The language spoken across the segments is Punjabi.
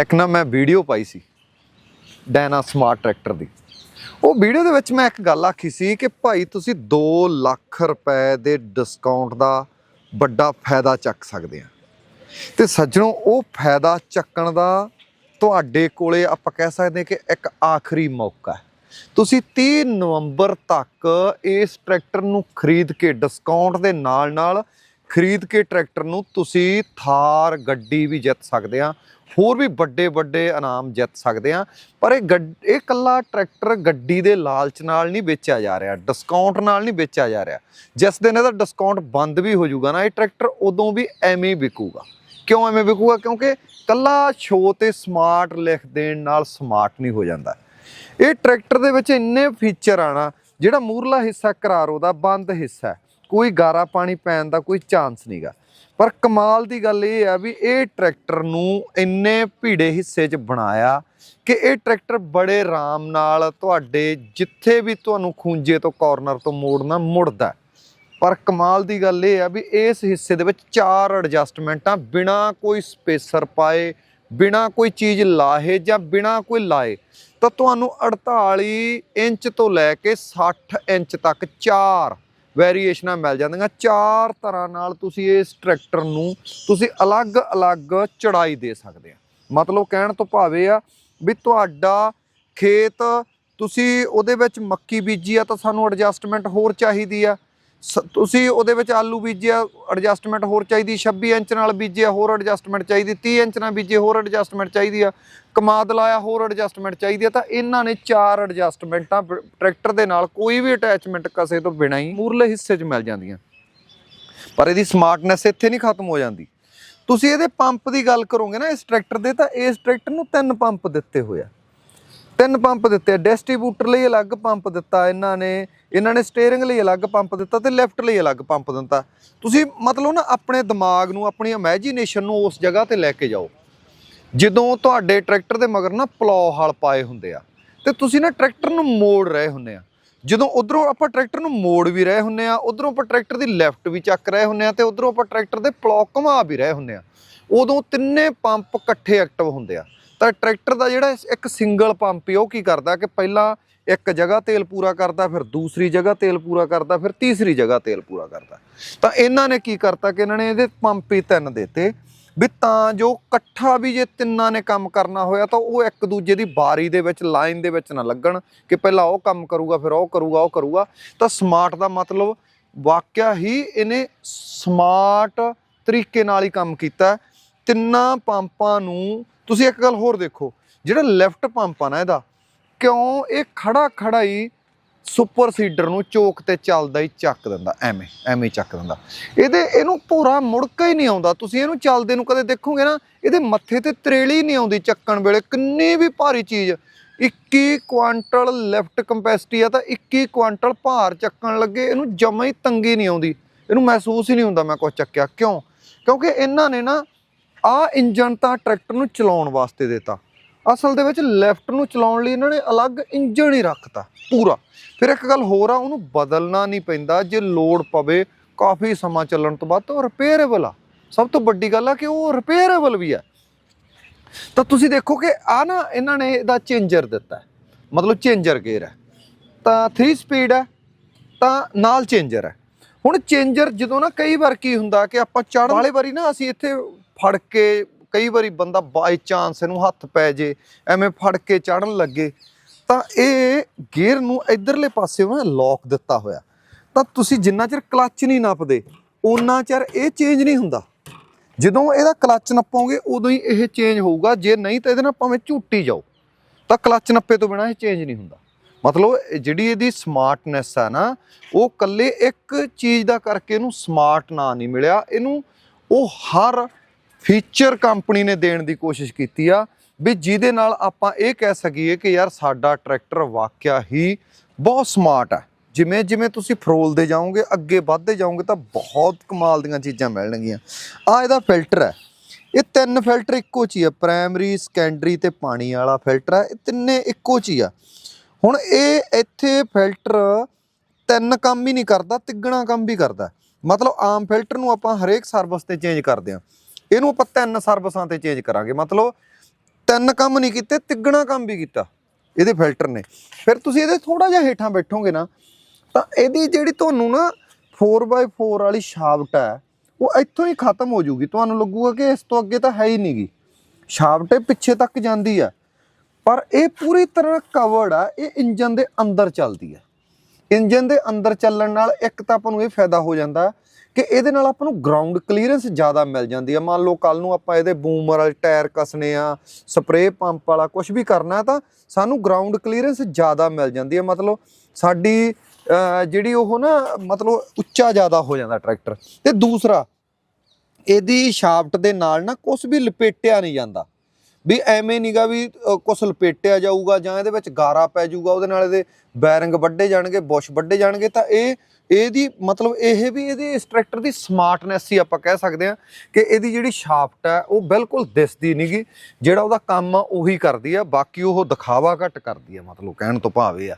ਇੱਕ ਨਾ ਮੈਂ ਵੀਡੀਓ ਪਾਈ ਸੀ, ਡੈਨਾ ਸਮਾਰਟ ਟਰੈਕਟਰ ਦੀ। ਉਹ ਵੀਡੀਓ ਦੇ ਵਿੱਚ ਮੈਂ ਇੱਕ ਗੱਲ ਆਖੀ ਸੀ ਕਿ ਭਾਈ ਤੁਸੀਂ 2 ਲੱਖ ਰੁਪਏ ਦੇ ਡਿਸਕਾਊਂਟ ਦਾ ਵੱਡਾ ਫਾਇਦਾ ਚੱਕ ਸਕਦੇ ਆ। ਤੇ ਸੱਜਣੋ, ਉਹ ਫਾਇਦਾ ਚੱਕਣ ਦਾ ਤੁਹਾਡੇ ਕੋਲੇ ਆਪਾਂ ਕਹਿ ਸਕਦੇ ਹਾਂ ਕਿ ਇੱਕ ਆਖਰੀ ਮੌਕਾ ਹੈ। ਤੁਸੀਂ 30 ਨਵੰਬਰ ਤੱਕ ਇਸ ਟਰੈਕਟਰ ਨੂੰ ਖਰੀਦ ਕੇ ਡਿਸਕਾਊਂਟ ਦੇ ਨਾਲ ਨਾਲ ਖਰੀਦ ਕੇ ਟਰੈਕਟਰ ਨੂੰ ਤੁਸੀਂ ਥਾਰ ਗੱਡੀ ਵੀ ਜਿੱਤ ਸਕਦੇ ਆ, ਹੋਰ ਵੀ ਵੱਡੇ ਵੱਡੇ ਇਨਾਮ ਜਿੱਤ ਸਕਦੇ ਆ, ਪਰ ਇਹ ਗੱਡ- ਇਹ ਕੱਲਾ ਟਰੈਕਟਰ ਗੱਡੀ ਦੇ ਲਾਲਚ ਨਾਲ ਨਹੀਂ ਵੇਚਿਆ ਜਾ ਰਿਹਾ ਡਿਸਕਾਊਂਟ ਨਾਲ ਨਹੀਂ ਵੇਚਿਆ ਜਾ ਰਿਹਾ। ਜਿਸ ਦਿਨ ਇਹਦਾ ਡਿਸਕਾਊਂਟ ਬੰਦ ਵੀ ਹੋ ਜਾਊਗਾ ਨਾ, ਇਹ ਟਰੈਕਟਰ ਉਦੋਂ ਵੀ ਐਵੇਂ ਹੀ ਵਿਕੂਗਾ। ਕਿਉਂ ਐਵੇਂ ਵਿਕੂਗਾ? ਕਿਉਂਕਿ ਕੱਲਾ ਸ਼ੋ ਤੇ ਸਮਾਰਟ ਲਿਖ ਦੇਣ ਨਾਲ ਸਮਾਰਟ ਨਹੀਂ ਹੋ ਜਾਂਦਾ। ਇਹ ਟਰੈਕਟਰ ਦੇ ਵਿੱਚ ਇੰਨੇ ਫੀਚਰ ਆਣਾ ਜਿਹੜਾ ਮੂਰਲਾ ਹਿੱਸਾ ਕਰਾਰੋ ਦਾ ਬੰਦ ਹਿੱਸਾ ਕੋਈ ਗਾਰਾ ਪਾਣੀ ਪੈਣ ਦਾ ਕੋਈ ਚਾਂਸ ਨਹੀਂਗਾ ਪਰ ਕਮਾਲ ਦੀ ਗੱਲ ਇਹ ਆ ਵੀ ਇਹ ਟਰੈਕਟਰ ਨੂੰ ਇੰਨੇ ਭੀੜੇ ਹਿੱਸੇ 'ਚ ਬਣਾਇਆ ਕਿ ਇਹ ਟਰੈਕਟਰ ਬੜੇ ਆਰਾਮ ਨਾਲ ਤੁਹਾਡੇ ਜਿੱਥੇ ਵੀ ਤੁਹਾਨੂੰ ਖੂੰਜੇ ਤੋਂ ਕਾਰਨਰ ਤੋਂ ਮੋੜਨਾ ਮੁੜਦਾ ਪਰ ਕਮਾਲ ਦੀ ਗੱਲ ਇਹ ਆ ਵੀ ਇਸ ਹਿੱਸੇ ਦੇ ਵਿੱਚ ਚਾਰ ਐਡਜਸਟਮੈਂਟਾਂ ਬਿਨਾ ਕੋਈ ਸਪੇਸਰ ਪਾਏ, ਬਿਨਾ ਕੋਈ ਚੀਜ਼ ਲਾਹੇ ਜਾਂ ਬਿਨਾ ਕੋਈ ਲਾਏ, ਤਾਂ ਤੁਹਾਨੂੰ 48 ਇੰਚ ਤੋਂ ਲੈ ਕੇ 60 ਇੰਚ ਤੱਕ ਚਾਰ ਵੇਰੀਏਸ਼ਨਾਂ ਮਿਲ ਜਾਂਦੀਆਂ। ਚਾਰ ਤਰ੍ਹਾਂ ਨਾਲ ਤੁਸੀਂ ਇਸ ਟਰੈਕਟਰ ਨੂੰ ਤੁਸੀਂ ਅਲੱਗ-ਅਲੱਗ ਚੜਾਈ ਦੇ ਸਕਦੇ ਆ। ਮਤਲਬ ਕਹਿਣ ਤੋਂ ਭਾਵੇਂ ਆ ਵੀ ਤੁਹਾਡਾ ਖੇਤ ਤੁਸੀਂ ਉਹਦੇ ਵਿੱਚ ਮੱਕੀ ਬੀਜੀ ਆ ਤਾਂ ਸਾਨੂੰ ਐਡਜਸਟਮੈਂਟ ਹੋਰ ਚਾਹੀਦੀ ਆ। ਤੁਸੀਂ ਉਹਦੇ ਵਿੱਚ ਆਲੂ ਬੀਜਿਆ ਐਡਜਸਟਮੈਂਟ ਹੋਰ ਚਾਹੀਦੀ 26 ਇੰਚ ਨਾਲ ਬੀਜਿਆ, ਹੋਰ ਐਡਜਸਟਮੈਂਟ ਚਾਹੀਦੀ 30 ਇੰਚ ਨਾਲ ਬੀਜੇ ਹੋਰ ਐਡਜਸਟਮੈਂਟ ਚਾਹੀਦੀ ਆ। ਕਮਾਦ ਲਾਇਆ, ਹੋਰ ਐਡਜਸਟਮੈਂਟ ਚਾਹੀਦੀ ਆ, ਤਾਂ ਇਹਨਾਂ ਨੇ ਚਾਰ ਐਡਜਸਟਮੈਂਟਾਂ ਬ- ਟਰੈਕਟਰ ਦੇ ਨਾਲ ਕੋਈ ਵੀ ਅਟੈਚਮੈਂਟ ਕਸੇ ਤੋਂ ਬਿਨਾਂ ਹੀ ਮੂਰਲੇ ਹਿੱਸੇ 'ਚ ਮਿਲ ਜਾਂਦੀਆਂ। ਪਰ ਇਹਦੀ ਸਮਾਰਟਨੈਸ ਇੱਥੇ ਨਹੀਂ ਖਤਮ ਹੋ ਜਾਂਦੀ। ਤੁਸੀਂ ਇਹਦੇ ਪੰਪ ਦੀ ਗੱਲ ਕਰੋਗੇ ਨਾ, ਇਸ ਟਰੈਕਟਰ ਦੇ, ਤਾਂ ਇਸ ਟਰੈਕਟਰ ਨੂੰ ਤਿੰਨ ਪੰਪ ਦਿੱਤੇ ਹੋਏ ਆ। ਤਿੰਨ ਪੰਪ ਦਿੱਤੇ ਆ, ਡਿਸਟ੍ਰੀਬਿਊਟਰ ਲਈ ਅਲੱਗ ਪੰਪ ਦਿੱਤਾ, ਇਹਨਾਂ ਨੇ ਇਹਨਾਂ ਨੇ ਸਟੀਅਰਿੰਗ ਲਈ ਅਲੱਗ ਪੰਪ ਦਿੱਤਾ ਤੇ ਲੈਫਟ ਲਈ ਅਲੱਗ ਪੰਪ ਦਿੱਤਾ। ਤੁਸੀਂ ਮਤਲਬ ਨਾ ਆਪਣੇ ਦਿਮਾਗ ਨੂੰ, ਆਪਣੀ ਇਮੇਜਿਨੇਸ਼ਨ ਨੂੰ ਉਸ ਜਗ੍ਹਾ ਤੇ ਲੈ ਕੇ ਜਾਓ, ਜਦੋਂ ਤੁਹਾਡੇ ਟਰੈਕਟਰ ਦੇ ਮਗਰ ਨਾ ਪਲੋ ਹਲ ਪਾਏ ਹੁੰਦੇ ਆ, ਤੇ ਤੁਸੀਂ ਨਾ ਟਰੈਕਟਰ ਨੂੰ ਮੋੜ ਰਹੇ ਹੁੰਦੇ ਆ। ਜਦੋਂ ਉਧਰੋਂ ਆਪਾਂ ਟਰੈਕਟਰ ਨੂੰ ਮੋੜ ਵੀ ਰਹੇ ਹੁੰਦੇ ਆ, ਉਧਰੋਂ ਆਪਾਂ ਟਰੈਕਟਰ ਦੀ ਲੈਫਟ ਵੀ ਚੱਕ ਰਹੇ ਹੁੰਦੇ ਆ ਤੇ ਉਧਰੋਂ ਆਪਾਂ ਟਰੈਕਟਰ ਦੇ ਪਲੋ ਘੁਮਾ ਵੀ ਰਹੇ ਹੁੰਦੇ ਆ, ਉਦੋਂ ਤਿੰਨੇ ਪੰਪ ਇਕੱਠੇ ਐਕਟਿਵ ਹੁੰਦੇ ਆ। ਤਾਂ ਟਰੈਕਟਰ ਦਾ ਜਿਹੜਾ ਇੱਕ ਸਿੰਗਲ ਪੰਪ ਹੀ, ਉਹ ਕੀ ਕਰਦਾ ਕਿ ਪਹਿਲਾਂ ਇੱਕ ਜਗ੍ਹਾ ਤੇਲ ਪੂਰਾ ਕਰਦਾ, ਫਿਰ ਦੂਸਰੀ ਜਗ੍ਹਾ ਤੇਲ ਪੂਰਾ ਕਰਦਾ, ਫਿਰ ਤੀਸਰੀ ਜਗ੍ਹਾ ਤੇਲ ਪੂਰਾ ਕਰਦਾ। ਤਾਂ ਇਹਨਾਂ ਨੇ ਕੀ ਕਰਤਾ ਕਿ ਇਹਨਾਂ ਨੇ ਇਹਦੇ ਪੰਪ ਹੀ ਤਿੰਨ ਦਿੱਤੇ, ਵੀ ਤਾਂ ਜੋ ਇਕੱਠਾ ਵੀ ਜੇ ਤਿੰਨਾਂ ਨੇ ਕੰਮ ਕਰਨਾ ਹੋਇਆ, ਤਾਂ ਉਹ ਇੱਕ ਦੂਜੇ ਦੀ ਬਾਰੀ ਦੇ ਵਿੱਚ, ਲਾਈਨ ਦੇ ਵਿੱਚ ਨਾ ਲੱਗਣ ਕਿ ਪਹਿਲਾਂ ਉਹ ਕੰਮ ਕਰੂਗਾ, ਫਿਰ ਉਹ ਕਰੂਗਾ ਉਹ ਕਰੂਗਾ। ਤਾਂ ਸਮਾਰਟ ਦਾ ਮਤਲਬ ਵਾਕਿਆ ਹੀ ਇਹਨੇ ਸਮਾਰਟ ਤਰੀਕੇ ਨਾਲ ਹੀ ਕੰਮ ਕੀਤਾ। ਤਿੰਨਾਂ ਪੰਪਾਂ ਨੂੰ ਤੁਸੀਂ ਇੱਕ ਗੱਲ ਹੋਰ ਦੇਖੋ, ਜਿਹੜਾ ਲੈਫਟ ਪੰਪ ਆ ਨਾ ਇਹਦਾ, ਕਿਉਂ ਇਹ ਖੜਾ ਖੜਾ ਹੀ ਸੁਪਰ ਸੀਡਰ ਨੂੰ ਚੋਕ ਤੇ ਚੱਲਦਾ ਹੀ ਚੱਕ ਦਿੰਦਾ, ਐਵੇਂ ਐਵੇਂ ਹੀ ਚੱਕ ਦਿੰਦਾ। ਇਹਦੇ, ਇਹਨੂੰ ਪੂਰਾ ਮੁੜਕਾ ਹੀ ਨਹੀਂ ਆਉਂਦਾ। ਤੁਸੀਂ ਇਹਨੂੰ ਚੱਲਦੇ ਨੂੰ ਕਦੇ ਦੇਖੋਗੇ ਨਾ, ਇਹਦੇ ਮੱਥੇ ਤੇ ਤਰੇਲੀ ਨਹੀਂ ਆਉਂਦੀ ਚੱਕਣ ਵੇਲੇ, ਕਿੰਨੀ ਵੀ ਭਾਰੀ ਚੀਜ਼। 21 ਕੁਆਂਟਲ ਲੈਫਟ ਕੰਪੈਸਿਟੀ ਆ ਤਾਂ 21 ਕੁਆਂਟਲ ਭਾਰ ਚੱਕਣ ਲੱਗੇ, ਇਹਨੂੰ ਜਮਾ ਹੀ ਤੰਗੀ ਨਹੀਂ ਆਉਂਦੀ। ਇਹਨੂੰ ਮਹਿਸੂਸ ਹੀ ਨਹੀਂ ਹੁੰਦਾ ਮੈਂ ਕੁਝ ਚੱਕਿਆ। ਕਿਉਂ? ਕਿਉਂਕਿ ਇਹਨਾਂ ਨੇ ਨਾ ਆ ਇੰਜਨ ਤਾਂ ਟਰੈਕਟਰ ਨੂੰ ਚਲਾਉਣ ਵਾਸਤੇ ਦਿੱਤਾ। ਅਸਲ ਦੇ ਵਿੱਚ ਲੈਫਟ ਨੂੰ ਚਲਾਉਣ ਲਈ ਇਹਨਾਂ ਨੇ ਅਲੱਗ ਇੰਜਨ ਹੀ ਰੱਖਤਾ, ਪੂਰਾ। ਫਿਰ ਇੱਕ ਗੱਲ ਹੋਰ ਆ, ਉਹਨੂੰ ਬਦਲਣਾ ਨਹੀਂ ਪੈਂਦਾ। ਜੇ ਲੋਡ ਪਵੇ, ਕਾਫੀ ਸਮਾਂ ਚੱਲਣ ਤੋਂ ਬਾਅਦ ਤਾਂ ਉਹ ਰਿਪੇਅਰੇਬਲ ਆ। ਸਭ ਤੋਂ ਵੱਡੀ ਗੱਲ ਆ ਕਿ ਉਹ ਰਿਪੇਅਰੇਬਲ ਵੀ ਆ। ਤਾਂ ਤੁਸੀਂ ਦੇਖੋ ਕਿ ਆ ਨਾ ਇਹਨਾਂ ਨੇ ਇਹਦਾ ਚੇਂਜਰ ਦਿੱਤਾ। ਮਤਲਬ ਚੇਂਜਰ ਗੇਅਰ ਹੈ ਤਾਂ 3 ਸਪੀਡ ਹੈ ਤਾਂ ਨਾਲ ਚੇਂਜਰ ਹੈ ਹੁਣ ਚੇਂਜਰ ਜਦੋਂ ਨਾ ਕਈ ਵਾਰ ਕੀ ਹੁੰਦਾ ਕਿ ਆਪਾਂ ਚੜ੍ਹ ਵਾਲੇ ਵਾਰੀ ਨਾ ਅਸੀਂ ਇੱਥੇ ਫੜ ਕੇ ਕਈ ਵਾਰੀ ਬੰਦਾ ਬਾਈ ਚਾਂਸ ਇਹਨੂੰ ਹੱਥ ਪੈ ਜੇ, ਐਵੇਂ ਫੜ ਕੇ ਚੜਨ ਲੱਗੇ, ਤਾਂ ਇਹ ਗੇਅਰ ਨੂੰ ਇਧਰਲੇ ਪਾਸੇ ਉਹ ਲੌਕ ਦਿੱਤਾ ਹੋਇਆ। ਤਾਂ ਤੁਸੀਂ ਜਿੰਨਾ ਚਿਰ ਕਲੱਚ ਨਹੀਂ ਨੱਪਦੇ ਉਨਾ ਚਿਰ ਇਹ ਚੇਂਜ ਨਹੀਂ ਹੁੰਦਾ। ਜਦੋਂ ਇਹਦਾ ਕਲੱਚ ਨੱਪੋਗੇ, ਉਦੋਂ ਹੀ ਇਹ ਚੇਂਜ ਹੋਊਗਾ। ਜੇ ਨਹੀਂ ਤਾਂ ਇਹਦੇ ਨਾਲ ਭਾਵੇਂ ਝੂਟੀ ਜਾਓ, ਤਾਂ ਕਲੱਚ ਨੱਪੇ ਤੋਂ ਬਿਨਾ ਇਹ ਚੇਂਜ ਨਹੀਂ ਹੁੰਦਾ। ਮਤਲਬ ਜਿਹੜੀ ਇਹਦੀ ਸਮਾਰਟਨੈਸ ਹੈ ਨਾ, ਉਹ ਕੱਲੇ ਇੱਕ ਚੀਜ਼ ਦਾ ਕਰਕੇ ਇਹਨੂੰ ਸਮਾਰਟ ਨਾਂ ਨਹੀਂ ਮਿਲਿਆ। ਇਹਨੂੰ ਉਹ ਹਰ ਫੀਚਰ ਕੰਪਨੀ ਨੇ ਦੇਣ ਦੀ ਕੋਸ਼ਿਸ਼ ਕੀਤੀ ਆ, ਵੀ ਜਿਹਦੇ ਨਾਲ ਆਪਾਂ ਇਹ ਕਹਿ ਸਕੀਏ ਕਿ ਯਾਰ ਸਾਡਾ ਟਰੈਕਟਰ ਵਾਕਿਆ ਹੀ ਬਹੁਤ ਸਮਾਰਟ ਹੈ ਜਿਵੇਂ ਜਿਵੇਂ ਤੁਸੀਂ ਫਰੋਲਦੇ ਜਾਓਗੇ, ਅੱਗੇ ਵੱਧਦੇ ਜਾਓਗੇ ਤਾਂ ਬਹੁਤ ਕਮਾਲ ਦੀਆਂ ਚੀਜ਼ਾਂ ਮਿਲਣਗੀਆਂ। ਆ ਇਹਦਾ ਫਿਲਟਰ ਹੈ। ਇਹ ਤਿੰਨ ਫਿਲਟਰ ਇੱਕੋ ਚ ਹੀ ਆ ਪ੍ਰਾਇਮਰੀ ਸੈਕੰਡਰੀ ਤੇ ਪਾਣੀ ਵਾਲਾ ਫਿਲਟਰ ਹੈ ਇਹ ਤਿੰਨੇ ਇੱਕੋ ਚ ਹੀ ਆ। ਹੁਣ ਇਹ ਇੱਥੇ ਫਿਲਟਰ ਤਿੰਨ ਕੰਮ ਹੀ ਨਹੀਂ ਕਰਦਾ, ਤਿੱਗਣਾ ਕੰਮ ਵੀ ਕਰਦਾ। ਮਤਲਬ ਆਮ ਫਿਲਟਰ ਨੂੰ ਆਪਾਂ ਹਰੇਕ ਸਰਵਿਸ ਤੇ ਚੇਂਜ ਕਰਦੇ ਆ ਇਹਨੂੰ ਆਪਾਂ ਤਿੰਨ ਸਰਵਿਸਾਂ ਤੇ ਚੇਂਜ ਕਰਾਂਗੇ। ਮਤਲਬ ਤਿੰਨ ਕੰਮ ਨਹੀਂ ਕੀਤੇ, ਤਿੱਗਣਾ ਕੰਮ ਵੀ ਕੀਤਾ। ਇਹਦੇ ਫਿਲਟਰ ਨੇ। ਫਿਰ ਤੁਸੀਂ ਇਹਦੇ ਥੋੜਾ ਜਿਹਾ ਹੇਠਾਂ ਬੈਠੋਗੇ ਨਾ, ਤਾਂ ਇਹਦੀ ਜਿਹੜੀ ਤੁਹਾਨੂੰ ਨਾ 4x4 ਵਾਲੀ ਸ਼ਾਫਟ ਹੈ, ਉਹ ਇੱਥੋਂ ਹੀ ਖਤਮ ਹੋ ਜੂਗੀ ਤੁਹਾਨੂੰ ਲੱਗੂਗਾ ਕਿ ਇਸ ਤੋਂ ਅੱਗੇ ਤਾਂ ਹੈ ਹੀ ਨਹੀਂਗੀ ਸ਼ਾਫਟ ਇਹ ਪਿੱਛੇ ਤੱਕ ਜਾਂਦੀ ਆ ਪਰ ਇਹ ਪੂਰੀ ਤਰ੍ਹਾਂ ਕਵਰਡ ਆ, ਇਹ ਇੰਜਨ ਦੇ ਅੰਦਰ ਚੱਲਦੀ ਆ ਇੰਜਨ ਦੇ ਅੰਦਰ ਚੱਲਣ ਨਾਲ ਇੱਕ ਤਾਂ ਆਪਾਂ ਨੂੰ ਇਹ ਫਾਇਦਾ ਹੋ ਜਾਂਦਾ ਕਿ ਇਹਦੇ ਨਾਲ ਆਪਾਂ ਨੂੰ ਗਰਾਊਂਡ ਕਲੀਅਰੈਂਸ ਜ਼ਿਆਦਾ ਮਿਲ ਜਾਂਦੀ ਆ। ਮੰਨ ਲਓ ਕੱਲ ਨੂੰ ਆਪਾਂ ਇਹਦੇ ਬੂਮਰ ਵਾਲੇ ਟਾਇਰ ਕੱਸਣੇ ਆ ਸਪਰੇਅ ਪੰਪ ਵਾਲਾ ਕੁਝ ਵੀ ਕਰਨਾ ਤਾਂ ਸਾਨੂੰ ਗਰਾਊਂਡ ਕਲੀਅਰੈਂਸ ਜ਼ਿਆਦਾ ਮਿਲ ਜਾਂਦੀ ਆ। ਮਤਲਬ ਸਾਡੀ ਜਿਹੜੀ ਉਹ ਨਾ, ਮਤਲਬ ਉੱਚਾ ਜ਼ਿਆਦਾ ਹੋ ਜਾਂਦਾ ਟਰੈਕਟਰ ਤੇ ਦੂਸਰਾ, ਇਹਦੀ ਸ਼ਾਫਟ ਦੇ ਨਾਲ ਨਾ ਕੁਝ ਵੀ ਲਪੇਟਿਆ ਨਹੀਂ ਜਾਂਦਾ। ਵੀ ਐਵੇਂ ਨਹੀਂਗਾ ਵੀ ਕੁਝ ਲਪੇਟਿਆ ਜਾਊਗਾ ਜਾਂ ਇਹਦੇ ਵਿੱਚ ਗਾਰਾ ਪੈ ਜਾਊਗਾ, ਉਹਦੇ ਨਾਲ ਇਹਦੇ ਬੈਰਿੰਗ ਵੱਡੇ ਜਾਣਗੇ, ਬੁਸ਼ ਵੱਡੇ ਜਾਣਗੇ, ਤਾਂ ਇਹ ਇਹਦੀ ਮਤਲਬ ਇਹ ਵੀ ਇਹਦੀ ਇਸ ਟਰੈਕਟਰ ਦੀ ਸਮਾਰਟਨੈਸ ਹੀ ਆਪਾਂ ਕਹਿ ਸਕਦੇ ਹਾਂ ਕਿ ਇਹਦੀ ਜਿਹੜੀ ਸ਼ਾਫਟ ਹੈ, ਉਹ ਬਿਲਕੁਲ ਦਿਸਦੀ ਨਹੀਂਗੀ ਜਿਹੜਾ ਉਹਦਾ ਕੰਮ ਆ, ਉਹੀ ਕਰਦੀ ਆ, ਬਾਕੀ ਉਹ ਦਿਖਾਵਾ ਘੱਟ ਕਰਦੀ ਆ, ਮਤਲਬ ਕਹਿਣ ਤੋਂ ਭਾਵੇਂ ਆ।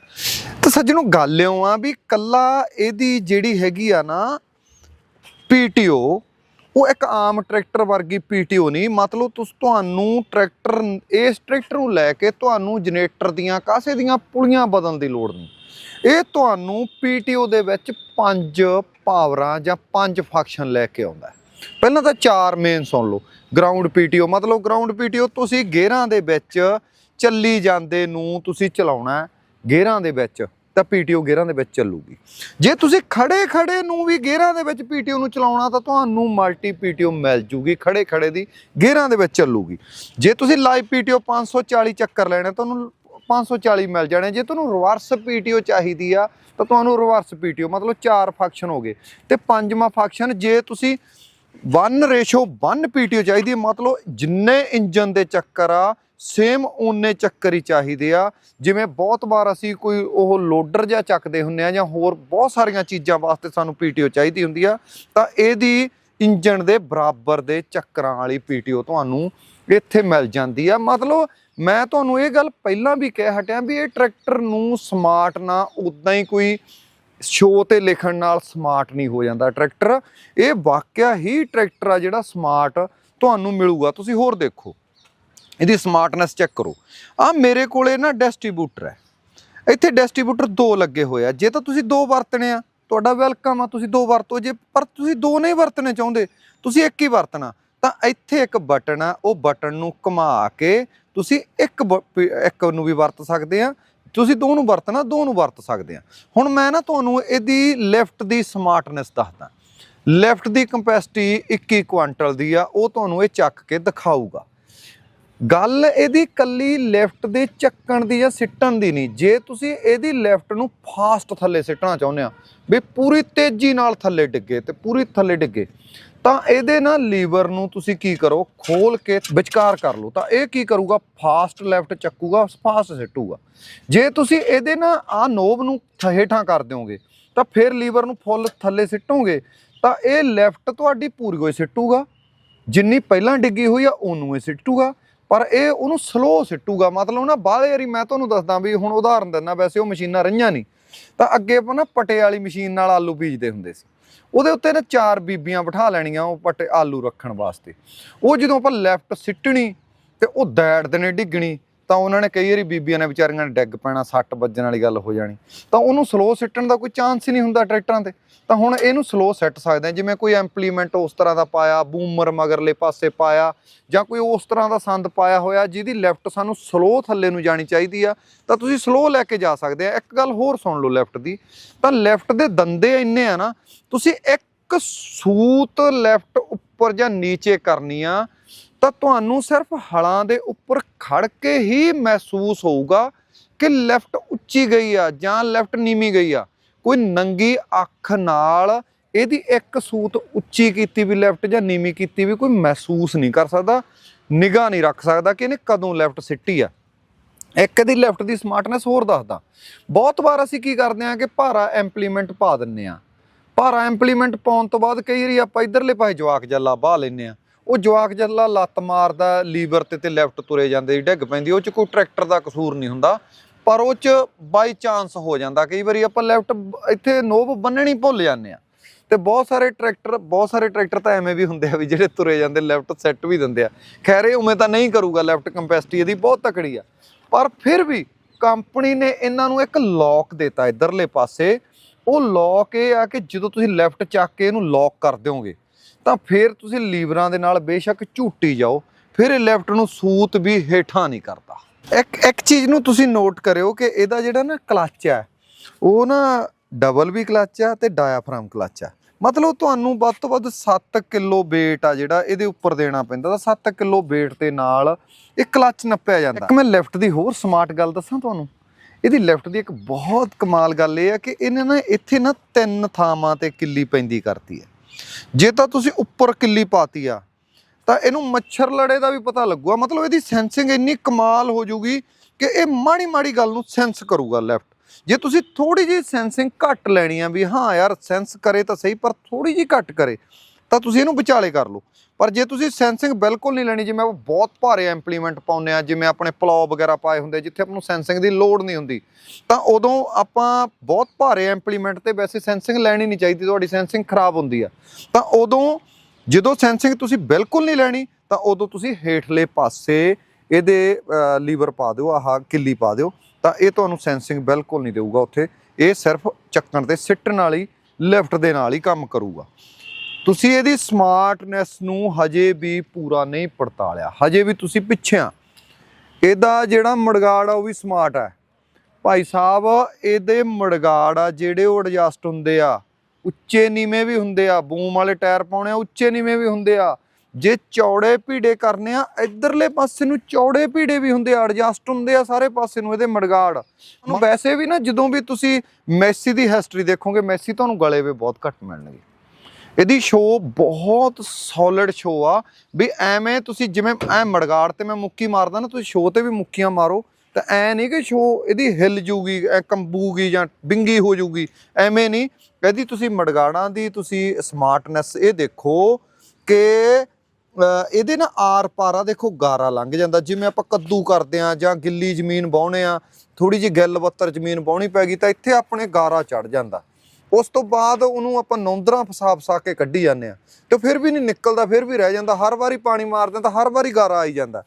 ਤਾਂ ਸੱਜਣੋ, ਗੱਲ ਇਉਂ ਆ ਵੀ ਕੱਲਾ ਇਹਦੀ ਜਿਹੜੀ ਹੈਗੀ ਆ ਨਾ ਪੀਟੀਓ ਉਹ ਇੱਕ ਆਮ ਟਰੈਕਟਰ ਵਰਗੀ ਪੀਟੀਓ ਨਹੀਂ ਮਤਲਬ ਤੁਸ, ਤੁਹਾਨੂੰ ਟਰੈਕਟਰ ਇਸ ਟਰੈਕਟਰ ਨੂੰ ਲੈ ਕੇ ਤੁਹਾਨੂੰ ਜਨਰੇਟਰ ਦੀਆਂ, ਕਾਸੇ ਦੀਆਂ ਪੁਲੀਆਂ ਬਦਲਣ ਦੀ ਲੋੜ ਨਹੀਂ ਇਹ ਤੁਹਾਨੂੰ ਪੀਟੀਓ ਦੇ ਵਿੱਚ ਪੰਜ ਪਾਵਰਾਂ ਜਾਂ ਪੰਜ ਫੰਕਸ਼ਨ ਲੈ ਕੇ ਆਉਂਦਾ ਪਹਿਲਾਂ ਤਾਂ ਚਾਰ ਮੇਨ ਸੁਣ ਲਓ। ਗਰਾਊਂਡ ਪੀਟੀਓ ਮਤਲਬ ਗਰਾਊਂਡ ਪੀਟੀਓ ਤੁਸੀਂ ਗੇਅਰਾਂ ਦੇ ਵਿੱਚ ਚੱਲੀ ਜਾਂਦੇ ਨੂੰ ਤੁਸੀਂ ਚਲਾਉਣਾ ਹੈ, ਗੇਅਰਾਂ ਦੇ ਵਿੱਚ ਤਾਂ ਪੀਟੀਓ ਗੇਅਰਾਂ ਦੇ ਵਿੱਚ ਚੱਲੂਗੀ। ਜੇ ਤੁਸੀਂ ਖੜੇ ਖੜੇ ਨੂੰ ਵੀ ਗੇਅਰਾਂ ਦੇ ਵਿੱਚ ਪੀਟੀਓ ਨੂੰ ਚਲਾਉਣਾ ਤਾਂ ਤੁਹਾਨੂੰ ਮਲਟੀ ਪੀਟੀਓ ਮਿਲ ਜੂਗੀ। ਖੜੇ ਖੜੇ ਦੀ ਗੇਅਰਾਂ ਦੇ ਵਿੱਚ ਚੱਲੂਗੀ। ਜੇ ਤੁਸੀਂ ਲਾਈਵ ਪੀਟੀਓ 540 ਚੱਕਰ ਲੈਣਾ ਤੁਹਾਨੂੰ 540 ਮਿਲ ਜਾਣੇ। ਜੇ ਤੁਹਾਨੂੰ ਰਿਵਰਸ ਪੀਟੀਓ ਚਾਹੀਦੀ ਆ, ਤਾਂ ਤੁਹਾਨੂੰ ਰਿਵਰਸ ਪੀਟੀਓ, ਮਤਲਬ ਚਾਰ ਫੰਕਸ਼ਨ ਹੋ ਗਏ। ਤੇ ਪੰਜਵਾਂ ਫੰਕਸ਼ਨ, ਜੇ ਤੁਸੀਂ 1 ਰੇਸ਼ੋ 1 ਪੀਟੀਓ ਚਾਹੀਦੀ ਹੈ ਮਤਲਬ ਜਿੰਨੇ ਇੰਜਨ ਦੇ ਚੱਕਰ ਆ, ਸੇਮ ਓਨੇ ਚੱਕਰ ਹੀ ਚਾਹੀਦੇ ਆ। ਜਿਵੇਂ ਬਹੁਤ ਵਾਰ ਅਸੀਂ ਕੋਈ ਉਹ ਲੋਡਰ ਜਾਂ ਚੱਕਦੇ ਹੁੰਨੇ ਆ ਜਾਂ ਹੋਰ ਬਹੁਤ ਸਾਰੀਆਂ ਚੀਜ਼ਾਂ ਵਾਸਤੇ ਸਾਨੂੰ ਪੀਟੀਓ ਚਾਹੀਦੀ ਹੁੰਦੀ ਆ, ਤਾਂ ਇਹਦੀ ਇੰਜਣ ਦੇ ਬਰਾਬਰ ਦੇ ਚੱਕਰਾਂ ਵਾਲੀ ਪੀਟੀਓ ਤੁਹਾਨੂੰ ਇੱਥੇ ਮਿਲ ਜਾਂਦੀ ਆ। ਮਤਲਬ ਮੈਂ ਤੁਹਾਨੂੰ ਇਹ ਗੱਲ ਪਹਿਲਾਂ ਵੀ ਕਹਿ ਹਟਿਆ ਵੀ ਇਹ ਟਰੈਕਟਰ ਨੂੰ ਸਮਾਰਟ ਨਾ ਉਦਾਂ ਹੀ ਕੋਈ ਸ਼ੋਅ ਤੇ ਲਿਖਣ ਨਾਲ ਸਮਾਰਟ ਨਹੀਂ ਹੋ ਜਾਂਦਾ ਟਰੈਕਟਰ। ਇਹ ਵਾਕਿਆ ਹੀ ਟਰੈਕਟਰ ਆ ਜਿਹੜਾ ਸਮਾਰਟ ਤੁਹਾਨੂੰ ਮਿਲੂਗਾ। ਤੁਸੀਂ ਹੋਰ ਦੇਖੋ। ਇਹਦੀ ਸਮਾਰਟਨੈਸ ਚੈੱਕ ਕਰੋ। ਆ ਮੇਰੇ ਕੋਲੇ ਨਾ ਡਿਸਟ੍ਰੀਬਿਊਟਰ ਹੈ। ਇੱਥੇ ਡਿਸਟ੍ਰੀਬਿਊਟਰ ਦੋ ਲੱਗੇ ਹੋਏ ਆ। ਜੇ ਤਾਂ ਤੁਸੀਂ ਦੋ ਵਰਤਣੇ ਆ ਤੁਹਾਡਾ ਵੈਲਕਮ ਆ, ਤੁਸੀਂ ਦੋ ਵਰਤੋ, ਜੇ ਪਰ ਤੁਸੀਂ ਦੋ ਨਹੀਂ ਵਰਤਣੇ ਚਾਹੁੰਦੇ, ਤੁਸੀਂ ਇੱਕ ਹੀ ਵਰਤਣਾ। ਤਾਂ ਇੱਥੇ ਇੱਕ ਬਟਨ ਆ, ਉਹ ਬਟਨ ਨੂੰ ਘੁਮਾ ਕੇ ਤੁਸੀਂ ਇੱਕ ਬ- ਪ- ਇੱਕ ਨੂੰ ਵੀ ਵਰਤ ਸਕਦੇ ਆ। ਤੁਸੀਂ ਦੋ ਨੂੰ ਵਰਤਣਾ, ਦੋ ਨੂੰ ਵਰਤ ਸਕਦੇ ਆ। ਹੁਣ ਮੈਂ ਨਾ ਤੁਹਾਨੂੰ ਇਹਦੀ ਲੈਫਟ ਦੀ ਸਮਾਰਟਨੈਸ ਦੱਸਦਾ। ਲੈਫਟ ਦੀ ਕੰਪੈਸਿਟੀ 21 ਕੁਆਂਟਲ ਦੀ ਆ, ਉਹ ਤੁਹਾਨੂੰ ਇਹ ਚੱਕ ਕੇ ਦਿਖਾਊਗਾ। ਗੱਲ ਇਹਦੀ ਕੱਲੀ ਲੈਫਟ ਦੇ ਚੱਕਣ ਦੀ ਜਾਂ ਸਿੱਟਣ ਦੀ ਨਹੀਂ। ਜੇ ਤੁਸੀਂ ਇਹਦੀ ਲੈਫਟ ਨੂੰ ਫਾਸਟ ਥੱਲੇ ਸਿੱਟਣਾ ਚਾਹੁੰਦੇ ਆ, ਵੀ ਪੂਰੀ ਤੇਜ਼ੀ ਨਾਲ ਥੱਲੇ ਡਿੱਗੇ ਤੇ ਪੂਰੀ ਥੱਲੇ ਡਿੱਗੇ, ਤਾਂ ਇਹਦੇ ਨਾਲ ਲੀਵਰ ਨੂੰ ਤੁਸੀਂ ਕੀ ਕਰੋ, ਖੋਲ ਕੇ ਵਿਚਕਾਰ ਕਰ ਲਓ। ਤਾਂ ਇਹ ਕੀ ਕਰੂਗਾ? ਫਾਸਟ ਲੈਫਟ ਚੱਕੂਗਾ ਫਾਸਟ ਸਿੱਟੂਗਾ। ਜੇ ਤੁਸੀਂ ਇਹਦੇ ਨਾਲ ਆ ਨੋਬ ਨੂੰ ਥ- ਹੇਠਾਂ ਕਰ ਦਿਓਗੇ, ਤਾਂ ਫਿਰ ਲੀਵਰ ਨੂੰ ਫੁੱਲ ਥੱਲੇ ਸਿੱਟੋਗੇ, ਤਾਂ ਇਹ ਲੈਫਟ ਤੁਹਾਡੀ ਪੂਰੀ ਹੋਈ ਸਿੱਟੂਗਾ। ਜਿੰਨੀ ਪਹਿਲਾਂ ਡਿੱਗੀ ਹੋਈ ਆ, ਉਹਨੂੰ ਹੀ ਸਿੱਟੂਗਾ। ਪਰ ਇਹ ਉਹਨੂੰ ਸਲੋ ਸਿੱਟੂਗਾ, ਮਤਲਬ ਨਾ ਬਾਹਲੇ ਯਾਰੀ ਮੈਂ ਤੁਹਾਨੂੰ ਦੱਸਦਾ ਵੀ ਹੁਣ ਉਦਾਹਰਨ ਦਿੰਦਾ, ਵੈਸੇ ਉਹ ਮਸ਼ੀਨਾਂ ਰਹੀਆਂ ਨਹੀਂ। ਤਾਂ ਅੱਗੇ ਆਪਾਂ ਨਾ ਪਟੇ ਵਾਲੀ ਮਸ਼ੀਨ ਨਾਲ ਆਲੂ ਬੀਜਦੇ ਹੁੰਦੇ ਸੀ। ਉਹਦੇ ਉੱਤੇ ਨਾ ਚਾਰ ਬੀਬੀਆਂ ਬਿਠਾ ਲੈਣੀਆਂ ਉਹ ਪਟੇ ਆਲੂ ਰੱਖਣ ਵਾਸਤੇ। ਉਹ ਜਦੋਂ ਆਪਾਂ ਲੈਫਟ ਸਿੱਟਣੀ ਤੇ ਉਹ ਦੈੜ ਦੇਣੇ, ਡਿੱਗਣੀ ਤਾਂ ਉਹਨਾਂ ਨੇ ਕਈ ਵਾਰੀ ਬੀਬੀਆਂ ਨੇ ਵਿਚਾਰੀਆਂ ਨੇ ਡਿੱਗ ਪੈਣਾ, ਸੱਟ ਵੱਜਣ ਵਾਲੀ ਗੱਲ ਹੋ ਜਾਣੀ। ਤਾਂ ਉਹਨੂੰ ਸਲੋ ਸਿੱਟਣ ਦਾ ਕੋਈ ਚਾਂਸ ਹੀ ਨਹੀਂ ਹੁੰਦਾ ਟਰੈਕਟਰਾਂ ਤੇ। ਤਾਂ ਹੁਣ ਇਹਨੂੰ ਸਲੋ ਸੈੱਟ ਸਕਦੇ ਆ, ਜਿਵੇਂ ਕੋਈ ਇੰਪਲੀਮੈਂਟ ਉਸ ਤਰ੍ਹਾਂ ਦਾ ਪਾਇਆ ਬੂਮਰ ਮਗਰਲੇ ਪਾਸੇ ਪਾਇਆ, ਜਾਂ ਕੋਈ ਉਸ ਤਰ੍ਹਾਂ ਦਾ ਸੰਦ ਪਾਇਆ ਹੋਇਆ, ਜਿਹਦੀ ਲੈਫਟ ਸਾਨੂੰ ਸਲੋ ਥੱਲੇ ਨੂੰ ਜਾਣੀ ਚਾਹੀਦੀ ਆ, ਤਾਂ ਤੁਸੀਂ ਸਲੋ ਲੈ ਕੇ ਜਾ ਸਕਦੇ ਆ। ਇੱਕ ਗੱਲ ਹੋਰ ਸੁਣ ਲਓ ਲੈਫਟ ਦੀ। ਤਾਂ ਲੈਫਟ ਦੇ ਦੰਦੇ ਇੰਨੇ ਆ ਨਾ, ਤੁਸੀਂ ਇੱਕ ਸੂਤ ਲੈਫਟ ਉੱਪਰ ਜਾਂ ਨੀਚੇ ਕਰਨੀ ਆ ਤਾਂ ਤੁਹਾਨੂੰ ਸਿਰਫ ਹਲਾਂ ਦੇ ਉੱਪਰ ਖੜ ਕੇ ਹੀ ਮਹਿਸੂਸ ਹੋਊਗਾ ਕਿ ਲੈਫਟ ਉੱਚੀ ਗਈ ਆ ਜਾਂ ਲੈਫਟ ਨੀਵੀਂ ਗਈ ਆ। ਕੋਈ ਨੰਗੀ ਅੱਖ ਨਾਲ ਇਹਦੀ ਇੱਕ ਸੂਤ ਉੱਚੀ ਕੀਤੀ ਵੀ ਲੈਫਟ ਜਾਂ ਨੀਵੀਂ ਕੀਤੀ ਵੀ ਕੋਈ ਮਹਿਸੂਸ ਨਹੀਂ ਕਰ ਸਕਦਾ, ਨਿਗਾਹ ਨਹੀਂ ਰੱਖ ਸਕਦਾ ਕਿ ਇਹਨੇ ਕਦੋਂ ਲੈਫਟ ਸਿੱਟੀ ਆ। ਇੱਕ ਦੀ ਲੈਫਟ ਦੀ ਸਮਾਰਟਨੈਸ ਹੋਰ ਦੱਸਦਾ। ਬਹੁਤ ਵਾਰ ਅਸੀਂ ਕੀ ਕਰਦੇ ਆ ਕਿ ਭਾਰਾ ਇੰਪਲੀਮੈਂਟ ਪਾ ਦਿੰਨੇ ਆ ਭਾਰਾ ਇੰਪਲੀਮੈਂਟ ਪਾਉਣ ਤੋਂ ਬਾਅਦ ਕਈ ਵਾਰੀ ਆਪਾਂ ਇਧਰਲੇ ਪਾਸੇ ਜਵਾਕ ਜੱਲਾ ਬਾਹ ਲੈਨੇ ਆ ਉਹ ਜਵਾਕ ਜੱਲਾ ਲੱਤ ਮਾਰਦਾ, ਲੀਵਰ ਤੇ ਤੇ ਲੈਫਟ ਤੁਰੇ ਜਾਂਦੇ ਡਿੱਗ ਪੈਂਦੀ, ਉਹ ਚ ਕੋਈ ਟਰੈਕਟਰ ਦਾ ਕਸੂਰ ਨਹੀਂ ਹੁੰਦਾ। ਪਰ ਉਹ ਚ ਬਾਈ ਚਾਂਸ ਹੋ ਜਾਂਦਾ, ਕਈ ਵਾਰੀ ਆਪਾਂ ਲੈਫਟ ਇੱਥੇ ਨੋਬ ਬੰਨਣੀ ਭੁੱਲ ਜਾਂਦੇ ਆ ਤੇ ਬਹੁਤ ਸਾਰੇ ਟਰੈਕਟਰ, ਬਹੁਤ ਸਾਰੇ ਟਰੈਕਟਰ ਤਾਂ ਐਵੇਂ ਵੀ ਹੁੰਦੇ ਆ ਵੀ ਜਿਹੜੇ ਤੁਰੇ ਜਾਂਦੇ, ਲੈਫਟ ਸੈੱਟ ਵੀ ਦਿੰਦੇ ਆ। ਖੈਰ, ਇਹ ਉਵੇਂ ਤਾਂ ਨਹੀਂ ਕਰੂਗਾ ਲੈਫਟ ਕੰਪੈਸਿਟੀ ਇਹਦੀ ਬਹੁਤ ਤਕੜੀ ਆ। ਪਰ ਫਿਰ ਵੀ ਕੰਪਨੀ ਨੇ ਇਹਨਾਂ ਨੂੰ ਇੱਕ ਲੌਕ ਦਿੱਤਾ ਇਧਰਲੇ ਪਾਸੇ। ਉਹ ਲੌਕ ਇਹ ਆ ਕਿ ਜਦੋਂ ਤੁਸੀਂ ਲੈਫਟ ਚੱਕ ਕੇ ਇਹਨੂੰ ਲੌਕ ਕਰ ਦਿਓਗੇ ਤਾਂ ਫਿਰ ਤੁਸੀਂ ਲੀਵਰਾਂ ਦੇ ਨਾਲ ਬੇਸ਼ੱਕ ਝੂਟੀ ਜਾਓ ਫਿਰ ਇਹ ਲੈਫਟ ਨੂੰ ਸੂਤ ਵੀ ਹੇਠਾਂ ਨਹੀਂ ਕਰਦਾ ਇੱਕ ਇੱਕ ਚੀਜ਼ ਨੂੰ ਤੁਸੀਂ ਨੋਟ ਕਰਿਓ ਕਿ ਇਹਦਾ ਜਿਹੜਾ ਨਾ ਕਲੱਚ ਆ ਉਹ ਨਾ ਡਬਲ ਵੀ ਕਲੱਚ ਆ ਤੇ ਡਾਇਆਫਰਾਮ ਕਲੱਚ ਆ ਮਤਲਬ ਤੁਹਾਨੂੰ ਵੱਧ ਤੋਂ ਵੱਧ 7 ਕਿਲੋ weight ਆ ਜਿਹੜਾ ਇਹਦੇ ਉੱਪਰ ਦੇਣਾ ਪੈਂਦਾ ਤਾਂ 7 ਕਿਲੋ weight ਦੇ ਨਾਲ ਇਹ ਕਲੱਚ ਨੱਪਿਆ ਜਾਂਦਾ ਇੱਕ ਮੈਂ ਲੈਫਟ ਦੀ ਹੋਰ ਸਮਾਰਟ ਗੱਲ ਦੱਸਾਂ ਤੁਹਾਨੂੰ ਇਹਦੀ ਲੈਫਟ ਦੀ ਇੱਕ ਬਹੁਤ ਕਮਾਲ ਗੱਲ ਇਹ ਆ ਕਿ ਇਹਨੇ ਨਾ ਇੱਥੇ ਨਾ ਤਿੰਨ ਥਾਵਾਂ ਤੇ ਕਿੱਲੀ ਪੈਂਦੀ ਕਰਤੀ ਹੈ ਜੇ ਤਾਂ ਤੁਸੀਂ ਉੱਪਰ ਕਿੱਲੀ ਪਾਤੀ ਆ, ਤਾਂ ਇਹਨੂੰ ਮੱਛਰ ਲੜੇ ਦਾ ਵੀ ਪਤਾ ਲੱਗੂਗਾ। ਮਤਲਬ ਇਹਦੀ ਸੈਂਸਿੰਗ ਇੰਨੀ ਕਮਾਲ ਹੋ ਜੂਗੀ ਕਿ ਇਹ ਮਾੜੀ ਮਾੜੀ ਗੱਲ ਨੂੰ ਸੈਂਸ ਕਰੂਗਾ ਲੈਫਟ ਜੇ ਤੁਸੀਂ ਥੋੜੀ ਜਿਹੀ ਸੈਂਸਿੰਗ ਘੱਟ ਲੈਣੀ ਆ ਵੀ ਹਾਂ ਯਾਰ ਸੈਂਸ ਕਰੇ ਤਾਂ ਸਹੀ, ਪਰ ਥੋੜੀ ਜਿਹੀ ਘੱਟ ਕਰੇ ਤਾਂ ਤੁਸੀਂ ਇਹਨੂੰ ਵਿਚਾਲੇ ਕਰ ਲਓ। ਪਰ ਜੇ ਤੁਸੀਂ ਸੈਂਸਿੰਗ ਬਿਲਕੁਲ ਨਹੀਂ ਲੈਣੀ, ਜਿਵੇਂ ਆਪਾਂ ਬਹੁਤ ਭਾਰੇ ਇੰਪਲੀਮੈਂਟ ਪਾਉਂਦੇ ਆ ਜਿਵੇਂ ਆਪਣੇ ਪਲੋ ਵਗੈਰਾ ਪਾਏ ਹੁੰਦੇ, ਜਿੱਥੇ ਆਪਾਂ ਨੂੰ ਸੈਂਸਿੰਗ ਦੀ ਲੋੜ ਨਹੀਂ ਹੁੰਦੀ, ਤਾਂ ਉਦੋਂ ਆਪਾਂ ਬਹੁਤ ਭਾਰੇ ਇੰਪਲੀਮੈਂਟ ਤੇ ਵੈਸੇ ਸੈਂਸਿੰਗ ਲੈਣੀ ਨਹੀਂ ਚਾਹੀਦੀ, ਤੁਹਾਡੀ ਸੈਂਸਿੰਗ ਖਰਾਬ ਹੁੰਦੀ ਆ। ਤਾਂ ਉਦੋਂ ਜਦੋਂ ਸੈਂਸਿੰਗ ਤੁਸੀਂ ਬਿਲਕੁਲ ਨਹੀਂ ਲੈਣੀ, ਤਾਂ ਉਦੋਂ ਤੁਸੀਂ ਹੇਠਲੇ ਪਾਸੇ ਇਹਦੇ ਲੀਵਰ ਪਾ ਦਿਓ, ਆਹ ਕਿੱਲੀ ਪਾ ਦਿਓ, ਤਾਂ ਇਹ ਤੁਹਾਨੂੰ ਸੈਂਸਿੰਗ ਬਿਲਕੁਲ ਨਹੀਂ ਦੇਊਗਾ ਉੱਥੇ। ਇਹ ਸਿਰਫ ਚੱਕਣ ਤੇ ਸਿੱਟਣ ਵਾਲੀ, ਲਿਫਟ ਦੇ ਨਾਲ ਹੀ ਕੰਮ ਕਰੂਗਾ। ਤੁਸੀਂ ਇਹਦੀ ਸਮਾਰਟਨੈਸ ਨੂੰ ਹਜੇ ਵੀ ਪੂਰਾ ਨਹੀਂ ਪੜਤਾਲਿਆ ਹਜੇ ਵੀ ਤੁਸੀਂ ਪਿੱਛੇ ਆ। ਇਹਦਾ ਜਿਹੜਾ ਮੜਗਾੜ ਆ ਉਹ ਵੀ ਸਮਾਰਟ ਹੈ ਭਾਈ ਸਾਹਿਬ ਇਹਦੇ ਮੜਗਾੜ ਆ ਜਿਹੜੇ ਉਹ ਐਡਜਸਟ ਹੁੰਦੇ ਆ ਉੱਚੇ ਨੀਵੇਂ ਵੀ ਹੁੰਦੇ ਆ ਬੂਮ ਵਾਲੇ ਟਾਇਰ ਪਾਉਣੇ ਆ ਉੱਚੇ ਨੀਵੇਂ ਵੀ ਹੁੰਦੇ ਆ। ਜੇ ਚੌੜੇ ਭੀੜੇ ਕਰਨੇ ਆ ਇਧਰਲੇ ਪਾਸੇ ਨੂੰ ਚੌੜੇ ਭੀੜੇ ਵੀ ਹੁੰਦੇ ਆ ਐਡਜਸਟ ਹੁੰਦੇ ਆ ਸਾਰੇ ਪਾਸੇ ਨੂੰ ਇਹਦੇ ਮੜਗਾੜ। ਨੂੰ ਵੈਸੇ ਵੀ ਨਾ ਜਦੋਂ ਵੀ ਤੁਸੀਂ ਮੈਸੀ ਦੀ ਹਿਸਟਰੀ ਦੇਖੋਗੇ ਮੈਸੀ ਤੁਹਾਨੂੰ ਗਲੇ ਵੇ ਬਹੁਤ ਘੱਟ ਮਿਲਣਗੇ। ਇਹਦੀ ਸ਼ੋ ਬਹੁਤ ਸੋਲਿਡ ਸ਼ੋ ਆ। ਵੀ ਐਵੇਂ ਤੁਸੀਂ ਜਿਵੇਂ ਐ ਮੜਗਾੜ ਤੇ ਮੈਂ ਮੁੱਕੀ ਮਾਰਦਾ ਨਾ, ਤੁਸੀਂ ਸ਼ੋ ਤੇ ਵੀ ਮੁੱਕੀਆਂ ਮਾਰੋ, ਤਾਂ ਐ ਨਹੀਂ ਕਿ ਸ਼ੋ ਇਹਦੀ ਹਿੱਲ ਜੂਗੀ, ਐ ਕੰਬੂਗੀ ਜਾਂ ਬਿੰਗੀ ਹੋ ਜੂਗੀ। ਐਵੇਂ ਨਹੀਂ, ਇਹਦੀ ਤੁਸੀਂ ਮੜਗਾੜਾਂ ਦੀ ਤੁਸੀਂ ਸਮਾਰਟਨੈਸ ਇਹ ਦੇਖੋ ਕਿ ਇਹਦੇ ਨਾ ਆਰ ਪਾਰਾ ਦੇਖੋ ਗਾਰਾ ਲੰਘ ਜਾਂਦਾ। ਜਿਵੇਂ ਆਪਾਂ ਕੱਦੂ ਕਰਦੇ ਆ ਜਾਂ ਗਿੱਲੀ ਜ਼ਮੀਨ ਬਾਉਣੇ ਆ ਥੋੜੀ ਜਿਹੀ ਗਿੱਲ ਬੱਤਰ ਜ਼ਮੀਨ ਬਾਉਣੀ ਪੈ ਗਈ ਤਾਂ ਇੱਥੇ ਆਪਣੇ ਗਾਰਾ ਚੜ ਜਾਂਦਾ। ਉਸ ਤੋਂ ਬਾਅਦ ਉਹਨੂੰ ਆਪਾਂ ਨੌਂਦਰਾਂ ਫਸਾ ਫਸਾ ਕੇ ਕੱਢੀ ਜਾਂਦੇ ਆ ਤੇ ਫਿਰ ਵੀ ਨਹੀਂ ਨਿਕਲਦਾ, ਫਿਰ ਵੀ ਰਹਿ ਜਾਂਦਾ। ਹਰ ਵਾਰੀ ਪਾਣੀ ਮਾਰਦੇ ਤਾਂ ਹਰ ਵਾਰੀ ਗਾਰਾ ਆਈ ਜਾਂਦਾ।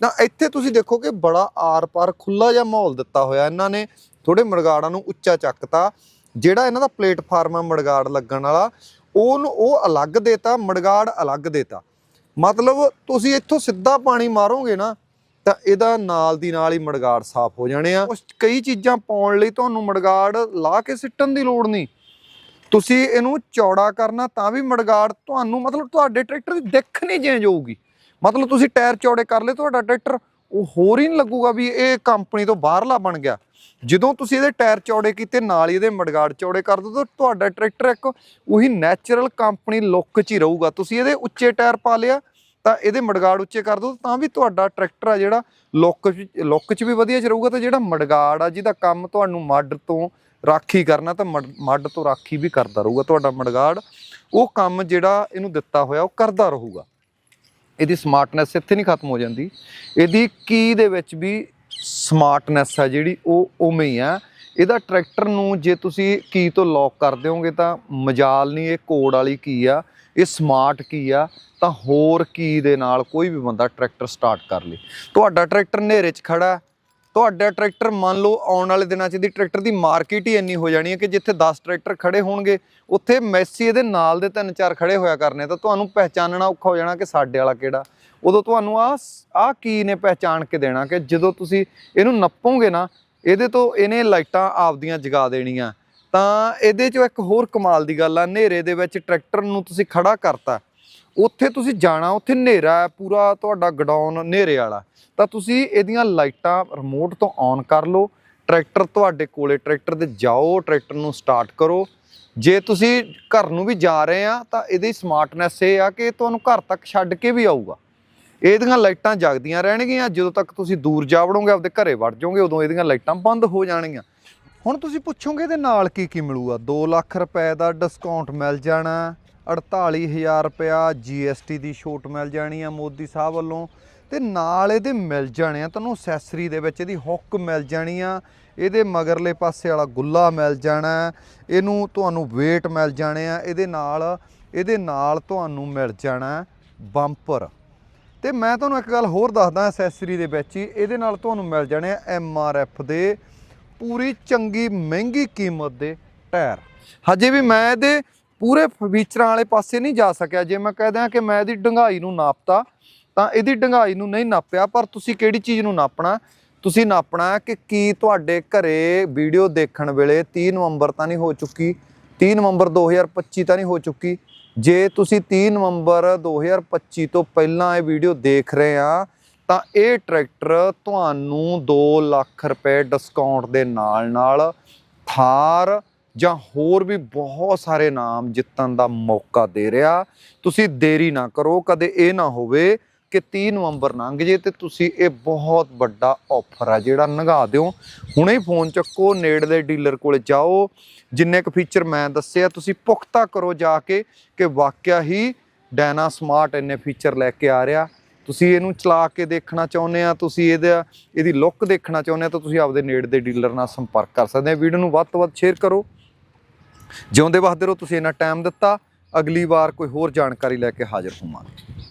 ਤਾਂ ਇੱਥੇ ਤੁਸੀਂ ਦੇਖੋ ਕਿ ਬੜਾ ਆਰ ਪਾਰ ਖੁੱਲਾ ਜਿਹਾ ਮਾਹੌਲ ਦਿੱਤਾ ਹੋਇਆ ਇਹਨਾਂ ਨੇ ਥੋੜੇ ਮੜਗਾੜਾਂ ਨੂੰ ਉੱਚਾ ਚੱਕਤਾ। ਜਿਹੜਾ ਇਹਨਾਂ ਦਾ ਪਲੇਟਫਾਰਮ ਆ ਮੜਗਾੜ ਲੱਗਣ ਵਾਲਾ, ਉਹਨੂੰ ਉਹ ਅਲੱਗ ਦੇਤਾ ਮੜਗਾੜ ਅਲੱਗ ਦੇਤਾ। ਮਤਲਬ ਤੁਸੀਂ ਇੱਥੋਂ ਸਿੱਧਾ ਪਾਣੀ ਮਾਰੋਗੇ ਨਾ, ਤਾਂ ਇਹਦਾ ਨਾਲ ਦੀ ਨਾਲ ਹੀ ਮੜਗਾੜ ਸਾਫ਼ ਹੋ ਜਾਣੇ ਆ। ਉਸ ਕਈ ਚੀਜ਼ਾਂ ਪਾਉਣ ਲਈ ਤੁਹਾਨੂੰ ਮੜਗਾੜ ਲਾ ਕੇ ਸਿੱਟਣ ਦੀ ਲੋੜ ਨਹੀਂ। ਤੁਸੀਂ ਇਹਨੂੰ ਚੌੜਾ ਕਰਨਾ ਤਾਂ ਵੀ ਮੜਗਾੜ ਤੁਹਾਨੂੰ ਮਤਲਬ ਤੁਹਾਡੇ ਟਰੈਕਟਰ ਦੀ ਦਿੱਖ ਨਹੀਂ ਚੇਂਜ ਹੋਊਗੀ। ਮਤਲਬ ਤੁਸੀਂ ਟਾਇਰ ਚੌੜੇ ਕਰ ਲਏ, ਤੁਹਾਡਾ ਟਰੈਕਟਰ ਉਹ ਹੋਰ ਹੀ ਨਹੀਂ ਲੱਗੂਗਾ ਵੀ ਇਹ ਕੰਪਨੀ ਤੋਂ ਬਾਹਰਲਾ ਬਣ ਗਿਆ। ਜਦੋਂ ਤੁਸੀਂ ਇਹਦੇ ਟਾਇਰ ਚੌੜੇ ਕੀਤੇ, ਨਾਲ ਹੀ ਇਹਦੇ ਮੜਗਾੜ ਚੌੜੇ ਕਰ ਦੋ ਤਾਂ ਤੁਹਾਡਾ ਟਰੈਕਟਰ ਇੱਕ ਉਹੀ ਨੈਚੁਰਲ ਕੰਪਨੀ ਲੁੱਕ 'ਚ ਹੀ ਰਹੂਗਾ। ਤੁਸੀਂ ਇਹਦੇ ਉੱਚੇ ਟਾਇਰ ਪਾ ਲਿਆ, ਤਾਂ ਇਹਦੇ ਮੜਗਾੜ ਉੱਚੇ ਕਰ ਦੋ, ਤਾਂ ਵੀ ਤੁਹਾਡਾ ਟਰੈਕਟਰ ਆ ਜਿਹੜਾ ਲੁੱਕ 'ਚ ਲੁੱਕ 'ਚ ਵੀ ਵਧੀਆ ਚ ਰਹੂਗਾ ਤੇ ਜਿਹੜਾ ਮੜਗਾੜ ਆ, ਜਿਹਦਾ ਕੰਮ ਤੁਹਾਨੂੰ ਮੱਡ ਤੋਂ ਰਾਖੀ ਕਰਨਾ ਤਾਂ ਮੱਡ ਮੱਡ ਤੋਂ ਰਾਖੀ ਵੀ ਕਰਦਾ ਰਹੂਗਾ, ਤੁਹਾਡਾ ਮੜਗਾੜ ਉਹ ਕੰਮ ਜਿਹੜਾ ਇਹਨੂੰ ਦਿੱਤਾ ਹੋਇਆ, ਉਹ ਕਰਦਾ ਰਹੂਗਾ। ਇਹਦੀ ਸਮਾਰਟਨੈਸ ਇੱਥੇ ਨਹੀਂ ਖਤਮ ਹੋ ਜਾਂਦੀ। ਇਹਦੀ ਕੀ ਦੇ ਵਿੱਚ ਵੀ ਸਮਾਰਟਨੈਸ ਹੈ ਜਿਹੜੀ, ਉਹ ਉਵੇਂ ਹੀ। ਆ ਇਹਦਾ ਟਰੈਕਟਰ ਨੂੰ ਜੇ ਤੁਸੀਂ ਕੀ ਤੋਂ ਲੌਕ ਕਰ ਦਿਓਗੇ ਤਾਂ ਮਜਾਲ ਨਹੀਂ, ਇਹ ਕੋਡ ਵਾਲੀ ਕੀ ਆ? ਇਹ ਸਮਾਰਟ ਕੀ ਆ? ਤਾਂ ਹੋਰ ਕੀ ਦੇ ਨਾਲ ਕੋਈ ਵੀ ਬੰਦਾ ਟਰੈਕਟਰ ਸਟਾਰਟ ਕਰ ਲੇ। ਤੁਹਾਡਾ ਟਰੈਕਟਰ ਹਨੇਰੇ 'ਚ ਖੜਾ ਤੁਹਾਡਾ ਟਰੈਕਟਰ ਮੰਨ ਲਓ ਆਉਣ ਵਾਲੇ ਦਿਨਾਂ 'ਚ ਦੀ ਟਰੈਕਟਰ ਦੀ ਮਾਰਕੀਟ ਹੀ ਇੰਨੀ ਹੋ ਜਾਣੀ ਹੈ ਕਿ ਜਿੱਥੇ 10 ਟਰੈਕਟਰ ਖੜੇ ਹੋਣਗੇ, ਉੱਥੇ ਮੈਸੀ ਇਹਦੇ ਨਾਲ ਦੇ ਤਿੰਨ ਚਾਰ ਖੜੇ ਹੋਇਆ ਕਰਨੇ ਤਾਂ ਤੁਹਾਨੂੰ ਪਹਿਚਾਨਣਾ ਔਖਾ ਹੋ ਜਾਣਾ ਕਿ ਸਾਡੇ ਵਾਲਾ ਕਿਹੜਾ। ਉਦੋਂ ਤੁਹਾਨੂੰ ਆ ਆ ਕੀ ਨੇ ਪਹਿਚਾਨ ਕੇ ਦੇਣਾ ਕਿ ਜਦੋਂ ਤੁਸੀਂ ਇਹਨੂੰ ਨੱਪੋਗੇ ਨਾ, ਇਹਦੇ ਤੋਂ ਇਹਨੇ ਲਾਈਟਾਂ ਆਪਦੀਆਂ ਜਗਾ ਦੇਣੀਆਂ। ਤਾਂ ਇਹਦੇ 'ਚੋਂ ਇੱਕ ਹੋਰ ਕਮਾਲ ਦੀ ਗੱਲ ਆ, ਹਨੇਰੇ ਦੇ ਵਿੱਚ ਟਰੈਕਟਰ ਨੂੰ ਤੁਸੀਂ ਖੜਾ ਕਰਤਾ ਉੱਥੇ ਤੁਸੀਂ ਜਾਣਾ, ਉੱਥੇ ਹਨੇਰਾ ਹੈ, ਪੂਰਾ ਤੁਹਾਡਾ ਗਡਾਊਨ ਹਨੇਰੇ ਵਾਲਾ। ਤਾਂ ਤੁਸੀਂ ਇਹਦੀਆਂ ਲਾਈਟਾਂ ਰਿਮੋਟ ਤੋਂ ਔਨ ਕਰ ਲਓ। ਟਰੈਕਟਰ ਤੁਹਾਡੇ ਕੋਲੇ, ਟਰੈਕਟਰ ਤੇ ਜਾਓ, ਟਰੈਕਟਰ ਨੂੰ ਸਟਾਰਟ ਕਰੋ। ਜੇ ਤੁਸੀਂ ਘਰ ਨੂੰ ਵੀ ਜਾ ਰਹੇ ਆ, ਤਾਂ ਇਹਦੀ ਸਮਾਰਟਨੈਸ ਇਹ ਆ ਕਿ ਤੁਹਾਨੂੰ ਘਰ ਤੱਕ ਛੱਡ ਕੇ ਵੀ ਆਊਗਾ। ਇਹਦੀਆਂ ਲਾਈਟਾਂ ਜਗਦੀਆਂ ਰਹਿਣਗੀਆਂ, ਜਦੋਂ ਤੱਕ ਤੁਸੀਂ ਦੂਰ ਜਾ ਵੜੋਗੇ, ਆਪਦੇ ਘਰੇ ਵੜ ਜਾਓਗੇ, ਉਦੋਂ ਇਹਦੀਆਂ ਲਾਈਟਾਂ ਬੰਦ ਹੋ ਜਾਣਗੀਆਂ। ਹੁਣ ਤੁਸੀਂ ਪੁੱਛੋਗੇ ਇਹਦੇ ਨਾਲ ਕੀ ਕੀ ਮਿਲੂਗਾ? 2 ਲੱਖ ਰੁਪਏ ਦਾ ਡਿਸਕਾਊਂਟ ਮਿਲ ਜਾਣਾ। 48000 ਰੁਪਇਆ GST ਦੀ ਛੋਟ ਮਿਲ ਜਾਣੀ ਆ ਮੋਦੀ ਸਾਹਿਬ ਵੱਲੋਂ। ਤੇ ਨਾਲ ਇਹਦੇ ਮਿਲ ਜਾਣੇ ਆ, ਤੁਹਾਨੂੰ ਅਸੈਸਰੀ ਦੇ ਵਿੱਚ ਇਹਦੀ ਹੁੱਕ ਮਿਲ ਜਾਣੀ ਆ। ਇਹਦੇ ਮਗਰਲੇ ਪਾਸੇ ਵਾਲਾ ਗੁੱਲਾ ਮਿਲ ਜਾਣਾ ਇਹਨੂੰ ਤੁਹਾਨੂੰ weight ਮਿਲ ਜਾਣੇ ਆ। ਇਹਦੇ ਨਾਲ ਇਹਦੇ ਨਾਲ ਤੁਹਾਨੂੰ ਮਿਲ ਜਾਣਾ ਬੰਪਰ ਤੇ ਮੈਂ ਤੁਹਾਨੂੰ ਇੱਕ ਗੱਲ ਹੋਰ ਦੱਸਦਾ ਐਸੈਸਰੀ ਦੇ ਵਿੱਚ ਹੀ, ਇਹਦੇ ਨਾਲ ਤੁਹਾਨੂੰ ਮਿਲ ਜਾਣੇ ਆ ਐਮ ਆਰ ਐਫ ਦੇ ਪੂਰੀ ਚੰਗੀ ਮਹਿੰਗੀ ਕੀਮਤ ਦੇ ਟਾਇਰ। ਹਜੇ ਵੀ ਮੈਂ ਇਹਦੇ ਪੂਰੇ ਫੀਚਰਾਂ ਵਾਲੇ ਪਾਸੇ ਨਹੀਂ ਜਾ ਸਕਿਆ। ਜੇ ਮੈਂ ਕਹਿ ਦਿਆਂ ਕਿ ਮੈਂ ਇਹਦੀ ਡੰਗਾਈ ਨੂੰ ਨਾਪਤਾ, ਤਾਂ ਇਹਦੀ ਡੰਗਾਈ ਨੂੰ ਨਹੀਂ ਨਾਪਿਆ, ਪਰ ਤੁਸੀਂ ਕਿਹੜੀ ਚੀਜ਼ ਨੂੰ ਨਾਪਣਾ? ਤੁਸੀਂ ਨਾਪਣਾ ਕਿ ਕੀ ਤੁਹਾਡੇ ਘਰੇ ਵੀਡੀਓ ਦੇਖਣ ਵੇਲੇ 30 ਨਵੰਬਰ ਤਾਂ ਨਹੀਂ ਹੋ ਚੁੱਕੀ 30 ਨਵੰਬਰ 2025 ਤਾਂ ਨਹੀਂ ਹੋ ਚੁੱਕੀ। ਜੇ ਤੁਸੀਂ 30 ਨਵੰਬਰ 2025 ਤੋਂ ਪਹਿਲਾਂ ਇਹ ਵੀਡੀਓ ਦੇਖ ਰਹੇ ਆ, ਤਾਂ ਇਹ ਟਰੈਕਟਰ ਤੁਹਾਨੂੰ 2 ਲੱਖ ਰੁਪਏ ਡਿਸਕਾਊਂਟ ਦੇ ਨਾਲ ਨਾਲ ਥਾਰ ਜਾਂ ਹੋਰ ਵੀ ਬਹੁਤ ਸਾਰੇ ਨਾਮ ਜਿੱਤਣ ਦਾ ਮੌਕਾ ਦੇ ਰਿਹਾ। ਤੁਸੀਂ ਦੇਰੀ ਨਾ ਕਰੋ, ਕਦੇ ਇਹ ਨਾ ਹੋਵੇ ਕਿ 30 ਨਵੰਬਰ ਲੰਘ ਜੇ ਤੇ ਤੁਸੀਂ ਇਹ ਬਹੁਤ ਵੱਡਾ ਆਫਰ ਆ ਜਿਹੜਾ ਨਗਾ ਦਿਓ। ਹੁਣੇ ਹੀ ਫੋਨ ਚੱਕੋ ਨੇੜਲੇ ਡੀਲਰ ਕੋਲ ਜਾਓ। ਜਿੰਨੇ ਕੁ ਫੀਚਰ ਮੈਂ ਦੱਸਿਆ, ਤੁਸੀਂ ਪੁਖਤਾ ਕਰੋ ਜਾ ਕੇ ਕਿ ਵਾਕਿਆ ਹੀ ਡੈਨਾ ਸਮਾਰਟ ਇੰਨੇ ਫੀਚਰ ਲੈ ਕੇ ਆ ਰਿਹਾ। ਤੁਸੀਂ ਇਹਨੂੰ ਚਲਾ ਕੇ ਦੇਖਣਾ ਚਾਹੁੰਦੇ ਆ, ਤੁਸੀਂ ਇਹਦਾ, ਇਹਦੀ ਲੁੱਕ ਦੇਖਣਾ ਚਾਹੁੰਦੇ ਆ, ਤਾਂ ਤੁਸੀਂ ਆਪਦੇ ਨੇੜੇ ਦੇ ਡੀਲਰ ਨਾਲ ਸੰਪਰਕ ਕਰ ਸਕਦੇ ਆ। ਵੀਡੀਓ ਨੂੰ ਵੱਧ ਤੋਂ ਵੱਧ ਸ਼ੇਅਰ ਕਰੋ। ਜਿਉਂਦੇ ਵਸਦੇ ਰਹੋ, ਤੁਸੀਂ ਇੰਨਾ ਟਾਈਮ ਦਿੱਤਾ। ਅਗਲੀ ਵਾਰ ਕੋਈ ਹੋਰ ਜਾਣਕਾਰੀ ਲੈ ਕੇ ਹਾਜ਼ਰ ਹੋਵਾਂਗੇ।